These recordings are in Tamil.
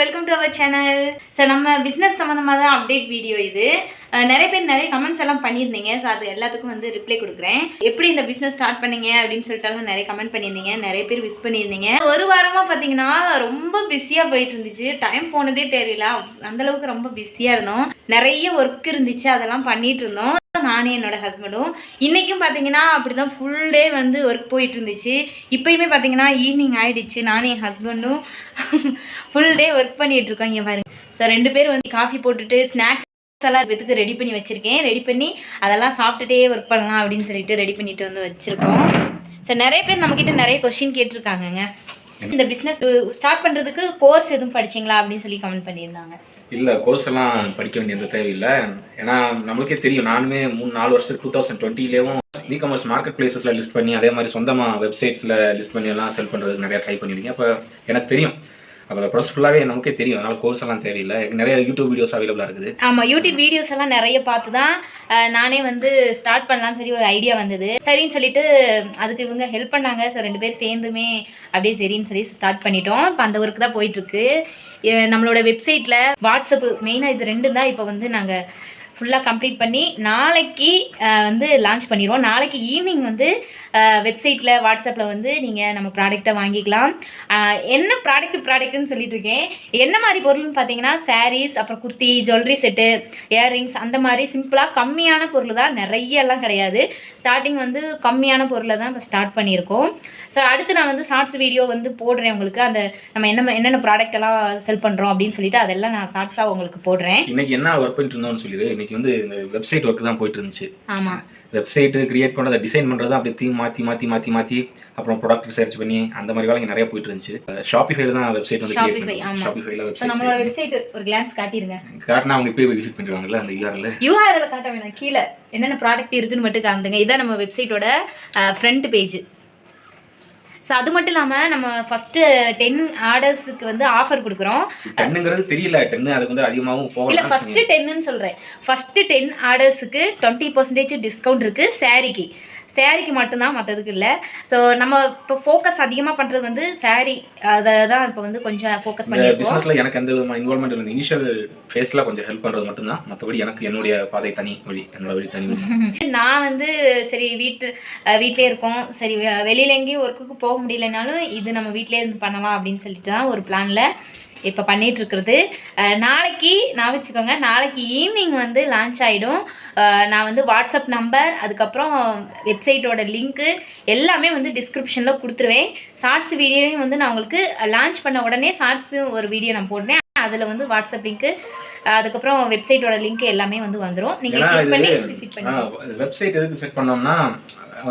Welcome to our channel so நம்ம பிஸ்னஸ் சம்மந்தமாக தான் அப்டேட் வீடியோ இது நிறைய பேர் நிறைய கமெண்ட்ஸ் எல்லாம் பண்ணியிருந்தீங்க. ஸோ அது எல்லாத்துக்கும் வந்து ரிப்ளை கொடுக்குறேன். எப்படி இந்த பிஸ்னஸ் ஸ்டார்ட் பண்ணீங்க அப்படின்னு சொல்லிட்டாலும் நிறைய கமெண்ட் பண்ணியிருந்தீங்க. நிறைய பேர் விஷ் பண்ணியிருந்தீங்க. ஒரு வாரமாக பார்த்தீங்கன்னா ரொம்ப பிஸியாக போயிட்டு இருந்துச்சு டைம் போனதே தெரியல. அந்தளவுக்கு ரொம்ப பிஸியாக இருந்தோம். நிறைய ஒர்க் இருந்துச்சு. அதெல்லாம் பண்ணிட்டு இருந்தோம். நானே என்னோட ஹஸ்பண்டும் இன்றைக்கும் பார்த்தீங்கன்னா அப்படி தான் ஃபுல் டே வந்து ஒர்க் போயிட்டு இருந்துச்சு இப்போயுமே பார்த்தீங்கன்னா ஈவினிங் ஆகிடுச்சு நானும் என் ஹஸ்பண்டும் ஃபுல் டே ஒர்க் பண்ணிகிட்ருக்கோம் இருக்கோம் இங்கே பாருங்க. ஸோ ரெண்டு பேர் வந்து காஃபி போட்டுட்டு ஸ்நாக்ஸ் எல்லாம் வித்துக்கு ரெடி பண்ணி வச்சுருக்கேன். ரெடி பண்ணி அதெல்லாம் சாப்பிட்டுட்டே ஒர்க் பண்ணலாம் அப்படின்னு சொல்லிட்டு ரெடி பண்ணிட்டு வந்து வச்சுருக்கோம். ஸோ நிறைய பேர் நம்மக்கிட்ட நிறைய கொஷின் கேட்டிருக்காங்கங்க. இந்த பிஸ்னஸ் ஸ்டார்ட் பண்ணுறதுக்கு கோர்ஸ் எதுவும் படிச்சீங்களா அப்படின்னு சொல்லி கமெண்ட் பண்ணியிருந்தாங்க. இல்லை கோர்ஸ் எல்லாம் படிக்க வேண்டிய எந்த தேவையில்லை ஏன்னா நம்மளுக்கே தெரியும் நானுமே மூணு நாலு வருஷத்துக்கு டூ தௌசண்ட் டுவெண்ட்டிலேயும் இ காமர்ஸ் மார்க்கெட் பிளேசஸில் லிஸ்ட் பண்ணி அதே மாதிரி சொந்தமாக வெப்சைட்ஸில் லிஸ்ட் பண்ணி எல்லாம் செல் பண்ணுறதுக்கு நிறையா ட்ரை பண்ணியிருக்கேன். அப்போ எனக்கு தெரியும். அப்போ அந்த ப்ராசஸ் ஃபுல்லாகவே நமக்கே தெரியும். அதனால் கோர்ஸ் எல்லாம் தேவையில்லை. நிறைய யூடியூப் வீடியோஸ் அவைலபிளாக இருக்குது. ஆமாம் யூடியூப் வீடியோஸ் எல்லாம் நிறைய பார்த்து தான் நானே வந்து ஸ்டார்ட் பண்ணலாம்னு சொல்லி ஒரு ஐடியா வந்தது. சரின்னு சொல்லிட்டு அதுக்கு இவங்க ஹெல்ப் பண்ணாங்க. ஸோ ரெண்டு பேர் சேர்ந்துமே அப்படியே சரின்னு சொல்லி ஸ்டார்ட் பண்ணிட்டோம். இப்போ அந்த ஒர்க் தான் போயிட்டுருக்கு நம்மளோட வெப்சைட்டில் வாட்ஸ்அப்பு மெயினாக இது ரெண்டும் தான் இப்போ வந்து நாங்கள் ஃபுல்லாக கம்ப்ளீட் பண்ணி நாளைக்கு வந்து லான்ச் பண்ணிடுவோம் நாளைக்கு ஈவினிங் வந்து வெப்சைட்டில் வாட்ஸ்அப்பில் வந்து நீங்கள் நம்ம ப்ராடக்ட்டை வாங்கிக்கலாம். என்ன ப்ராடக்ட் ப்ராடக்ட்னு சொல்லிட்டு இருக்கேன் என்ன மாதிரி பொருள்னு பார்த்தீங்கன்னா சாரீஸ் அப்புறம் குர்த்தி ஜுவல்லரி செட்டு இயர்ரிங்ஸ் அந்த மாதிரி சிம்பிளாக கம்மியான பொருள் தான். நிறைய எல்லாம் கிடையாது. ஸ்டார்டிங் வந்து கம்மியான பொருளை தான் இப்போ ஸ்டார்ட் பண்ணியிருக்கோம். ஸோ அடுத்து நான் வந்து ஷார்ட்ஸ் வீடியோ வந்து போடுறேன் உங்களுக்கு. அந்த நம்ம என்ன என்னென்ன ப்ராடக்ட் எல்லாம் செல் பண்ணுறோம் அப்படின்னு சொல்லிட்டு அதெல்லாம் நான் ஷார்ட்ஸாக உங்களுக்கு போடுறேன். இன்னைக்கு என்ன ஒர்க் பண்ணிட்டு இருந்தோம்னு சொல்லிடு. இன்னைக்கு வந்து இந்த வெப்சைட் ஒர்க் தான் போயிட்டு இருந்துச்சு ஆமாம் வெப்சைட்டு கிரியேட் பண்ணுறதை டிசைன் பண்ணுறது அப்படியே தீம் மாற்றி மாற்றி மாற்றி மாற்றி அப்புறம் ப்ராடக்ட் சர்ச் பண்ணி அந்த மாதிரி வேலைங்க நிறைய போயிட்டு இருந்துச்சு ஷாப்பிஃபைல தான் வெப்சைட் வந்து ஆமா. ஷாப்பிஃபைல வெப்சைட் நம்மளோட வெப்சைட் ஒரு கிளான்ஸ் காட்டிடுங்க காட்டினா அவங்க போய் விசிட் பண்ணிடுவாங்கல்ல அந்த யூஆர்ல யூஆர்எல் காட்ட வேணாம். கீழே என்னென்ன ப்ராடக்ட் இருக்குன்னு மட்டும் காமிடுங்க இதான் நம்ம வெப்சைட்டோட ஃப்ரண்ட் பேஜ் ஸோ அது மட்டும் இல்லாமல் நம்ம ஃபஸ்ட்டு டென் ஆர்டர்ஸுக்கு வந்து ஆஃபர் கொடுக்குறோம். டென்னுங்கிறது தெரியல டென்னு அதுக்கு வந்து அதிகமாகவும் இல்லை போகலாம் ஃபஸ்ட்டு டென்னுன்னு சொல்கிறேன் ஃபஸ்ட்டு டென் ஆர்டர்ஸுக்கு டுவெண்ட்டி பர்சன்டேஜ் டிஸ்கவுண்ட் இருக்குது சாரீக்கு சாரீக்கு மட்டும்தான் மற்றதுக்கு இல்லை. ஸோ நம்ம இப்போ ஃபோக்கஸ் அதிகமாக பண்ணுறது வந்து சாரீ அதை தான் இப்போ வந்து கொஞ்சம் ஃபோக்கஸ் பண்ணியிருக்கோம். பிசினஸ்ல எனக்கு எந்த விதமான இன்வால்மெண்ட் இல்லை. இனிஷியல் ஃபேஸ்ல கொஞ்சம் ஹெல்ப் பண்றது மட்டும்தான். மற்றபடி எனக்கு என்னுடைய பாதை தனி வழி என்னோட வழி தனி. நான் வந்து சரி வீட்டு வீட்டிலே இருக்கோம். சரி வெளியில எங்கேயும் ஒர்க்குக்கு போக முடியலனாலும் இது நம்ம வீட்டிலே இருந்து பண்ணலாம் அப்படின்னு சொல்லிட்டு தான் ஒரு பிளானில் இப்போ அஹ் நாளைக்கு நான் வச்சுக்கோங்க நாளைக்கு ஈவினிங் வந்து லான்ச் ஆகிடும் நான் வந்து வாட்ஸ்அப் நம்பர் அதுக்கப்புறம் வெப்சைட்டோட லிங்க்கு எல்லாமே வந்து டிஸ்கிரிப்ஷனில் கொடுத்துருவேன். ஷார்ட்ஸ் வீடியோலையும் வந்து நான் உங்களுக்கு லான்ச் பண்ண உடனே ஷார்ட்ஸு ஒரு வீடியோ நான் போடுறேன். அதில் வந்து வாட்ஸ்அப் லிங்க்கு அதுக்கப்புறம் வெப்சைட்டோட லிங்க் எல்லாமே வந்து வந்துடும் நீங்கள் கிளிக் பண்ணி விசிட் பண்ணி வெப்சைட் எதுக்கு செட் பண்ணோம்னா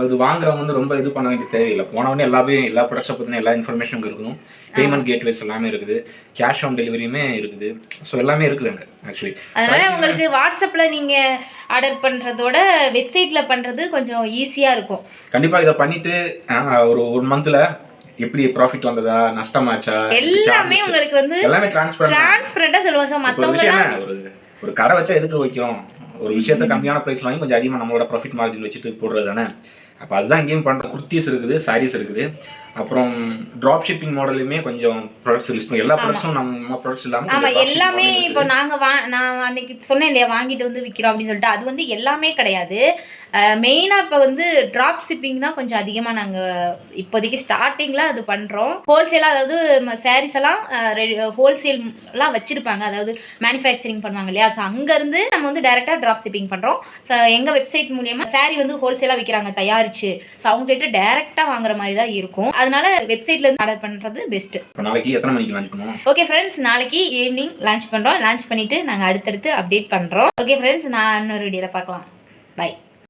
அது வாங்குறவங்க வந்து ரொம்ப இது பண்ண வேண்டிய தேவையில்லை. போன உடனே எல்லாமே எல்லா ப்ராடக்ட்ஸை பற்றின எல்லா இன்ஃபர்மேஷனும் இருக்கும் பேமெண்ட் கேட்வேஸ் எல்லாமே இருக்குது. கேஷ் ஆன் டெலிவரியுமே இருக்குது. ஸோ எல்லாமே இருக்குது அங்கே ஆக்சுவலி அதனால உங்களுக்கு வாட்ஸ்அப்பில் நீங்கள் ஆர்டர் பண்ணுறதோட வெப்சைட்டில் பண்ணுறது கொஞ்சம் ஈஸியாக இருக்கும். கண்டிப்பாக இதை பண்ணிட்டு ஒரு ஒன் மந்த்தில் எப்படி ப்ராஃபிட் வந்ததா நஷ்டமாச்சா எல்லாமே உங்களுக்கு வந்து எல்லாமே டிரான்ஸ்பரண்ட் சொல்லுவோம். சார் இப்போ ஒரு கடை வச்சா எதுக்கு வைக்கிறோம்? ஒரு விஷயத்த கம்மியான ப்ரைஸ் வாங்கி கொஞ்சம் அதிகமாக நம்மளோட ப்ராஃபிட் மார்ஜின் வச்சுட்டு போடுறது தானே அப்போ அதுதான் இங்கேயும் பண்ணுறோம் குர்த்திஸ் இருக்குது சாரீஸ் இருக்குது. அப்புறம் ட்ராப் ஷிப்பிங் மாடலுமே கொஞ்சம் ப்ராடக்ட்ஸ் லிஸ்ட் பண்ணி எல்லா ப்ராடக்ட்ஸும் நம்ம ப்ராடக்ட்ஸ் இல்லாமல் ஆமாம் எல்லாமே இப்போ நாங்கள் வா நான் அன்னைக்கு சொன்னேன் இல்லையா வாங்கிட்டு வந்து விற்கிறோம் அப்படின்னு சொல்லிட்டு அது வந்து எல்லாமே கிடையாது. மெயினாக இப்போ வந்து ட்ராப் ஷிப்பிங் தான் கொஞ்சம் அதிகமாக நாங்கள் இப்போதைக்கு ஸ்டார்டிங்கில் அது பண்ணுறோம் ஹோல்சேலாக அதாவது சாரீஸ் எல்லாம் ஹோல்சேல்லாம் வச்சுருப்பாங்க. அதாவது மேனுஃபேக்சரிங் பண்ணுவாங்க இல்லையா ஸோ அங்கேருந்து நம்ம வந்து டேரெக்டாக ட்ராப் ஷிப்பிங் பண்ணுறோம் ஸோ எங்கள் வெப்சைட் மூலியமாக saree வந்து ஹோல்சேலாக விற்கிறாங்க தயாரிச்சு. ஸோ அவங்ககிட்ட டேரெக்டாக வாங்குற மாதிரி தான் இருக்கும். அதனால வெப்சைட்லேருந்து ஆர்டர் பண்ணுறது பெஸ்ட்டு இப்போ நாளைக்கு எத்தனை மணிக்கு லான்ச் பண்ணுவோம்? ஓகே ஃப்ரெண்ட்ஸ் நாளைக்கு ஈவினிங் லான்ச் பண்ணுறோம் லான்ச் பண்ணிவிட்டு நாங்கள் அடுத்தடுத்து அப்டேட் பண்ணுறோம் ஓகே ஃப்ரெண்ட்ஸ் நான் இன்னொரு வீடியோவில் பார்க்கலாம். பை